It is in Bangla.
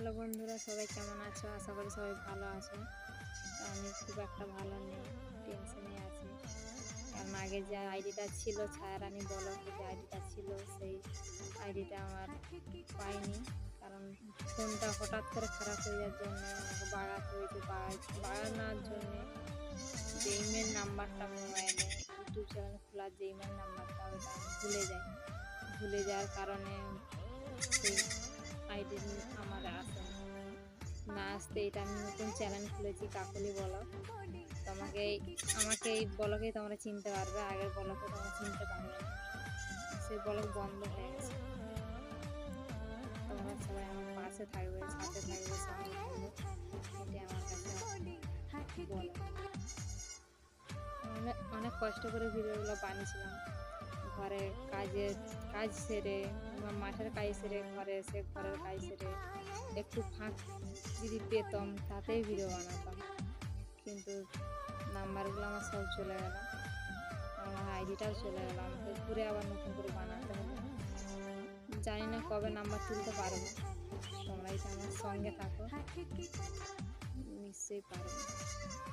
হ্যালো বন্ধুরা, সবাই কেমন আছো? আশা করি সবাই ভালো আছো। আমি খুব একটা ভালো নেই টেনশনে আছি। কারণ আগে যে আইডিটা ছিল, ছায়ারানি বলো যে আইডিটা ছিল, সেই আইডিটা আমার পাইনি। কারণ ফোনটা হঠাৎ করে খারাপ হয়ে যাওয়ার জন্য, আমাকে বাড়াতে হয়েছে বাড়া- বাড়ানোর জন্য যে ইমেল নাম্বারটা মোবাইলে ইউটিউব চ্যানেল খোলার যে ইমেল নাম্বারটা আমি ভুলে যাই। ভুলে যাওয়ার কারণে সেই আইডি আমার আসে না। আসতে এটা আমি নতুন চ্যানেল খুলেছি, কাকলি বলো। তোমাকে, আমাকে এই বলকেই তোমরা চিনতে পারবে, আগের বলকে তোমরা চিনতে পারবে। সেই বলক বন্ধ হয়ে গেছে। তোমরা সবাই আমার পাশে থাকবে, সাথে থাকবে আমার কাছে অনেক অনেক কষ্ট করে ভিডিওগুলো বানিয়েছিলাম। ঘরে কাজে, কাজ সেরে বা মাঠের কাজ সেরে, ঘরে এসে ঘরের কাজ সেরে একটু ফাঁক যদি পেতাম, তাতেই ভিডিও বানাতাম। কিন্তু নাম্বারগুলো আমার সব চলে গেল। আমার আইডিটাও চলে গেল। আমাকে ঘুরে আবার নতুন করে বানাতে হলো জানি না কবে নাম্বার তুলতে পারব। তোমরাই আমার সঙ্গে থাকো। নিশ্চয়ই পারবে।